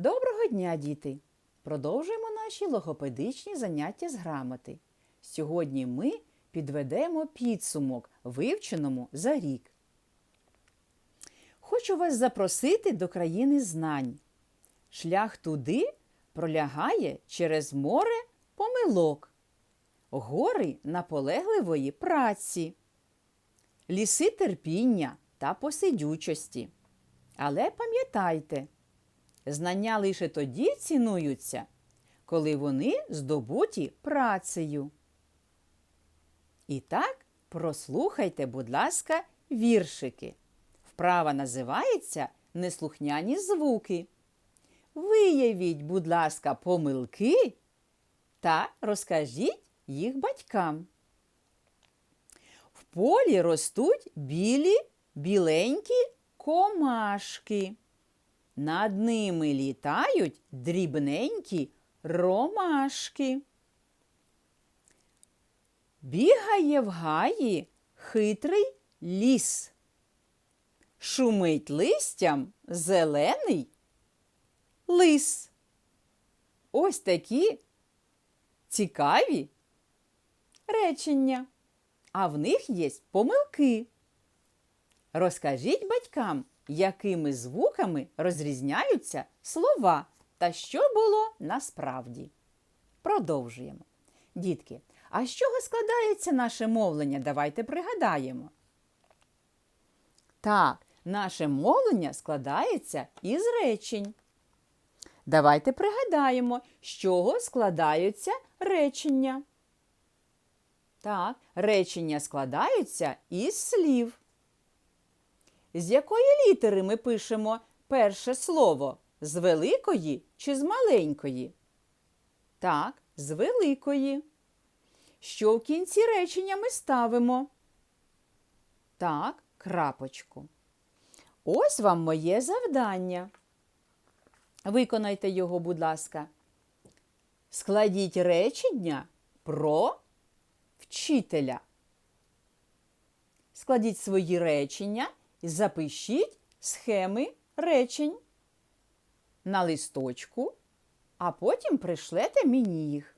Доброго дня, діти! Продовжуємо наші логопедичні заняття з грамоти. Сьогодні ми підведемо підсумок вивченому за рік. Хочу вас запросити до країни знань. Шлях туди пролягає через море помилок, гори наполегливої праці, ліси терпіння та посидючості. Але пам'ятайте, знання лише тоді цінуються, коли вони здобуті працею. І так, прослухайте, будь ласка, віршики. Вправа називається Неслухняні звуки. Виявіть, будь ласка, помилки та розкажіть їх батькам. В полі ростуть білі, біленькі комашки. Над ними літають дрібненькі ромашки. Бігає в гаї хитрий ліс. Шумить листям зелений лис. Ось такі цікаві речення, а в них є помилки. Розкажіть батькам, якими звуками розрізняються слова та що було насправді. Продовжуємо. Дітки, а з чого складається наше мовлення? Давайте пригадаємо. Так, наше мовлення складається із речень. Давайте пригадаємо, з чого складаються речення. Так, речення складаються із слів. З якої літери ми пишемо перше слово? З великої чи з маленької? Так, з великої. Що в кінці речення ми ставимо? Так, крапочку. Ось вам моє завдання. Виконайте його, будь ласка. Складіть речення про вчителя. Складіть свої речення запишіть схеми речень на листочку, а потім пришлете мені їх.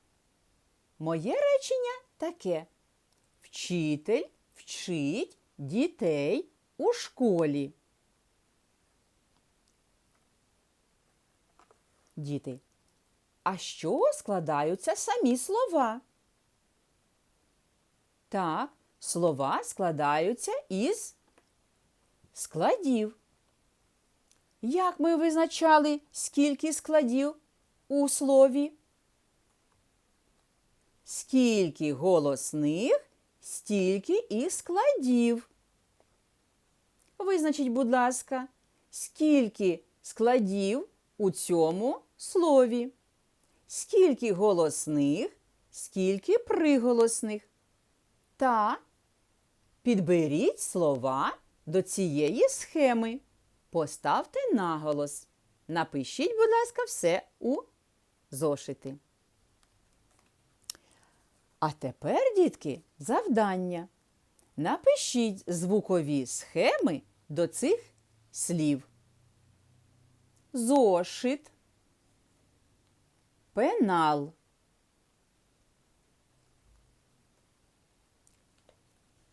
Моє речення таке: Вчитель вчить дітей у школі. Діти, а чого складаються самі слова? Так, слова складаються із складів. Як ми визначали, скільки складів у слові? Скільки голосних, стільки і складів. Визначіть, будь ласка, скільки складів у цьому слові? Скільки голосних, скільки приголосних? Та підберіть слова до цієї схеми. Поставте наголос. Напишіть, будь ласка, все у зошити. А тепер, дітки, завдання. Напишіть звукові схеми до цих слів. Зошит, пенал.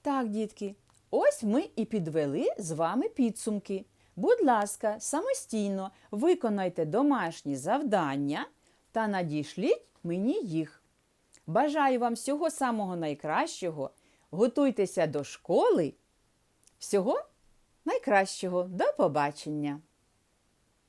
Так, дітки, ось ми і підвели з вами підсумки. Будь ласка, самостійно виконайте домашні завдання та надішліть мені їх. Бажаю вам всього самого найкращого. Готуйтеся до школи. Всього найкращого. До побачення!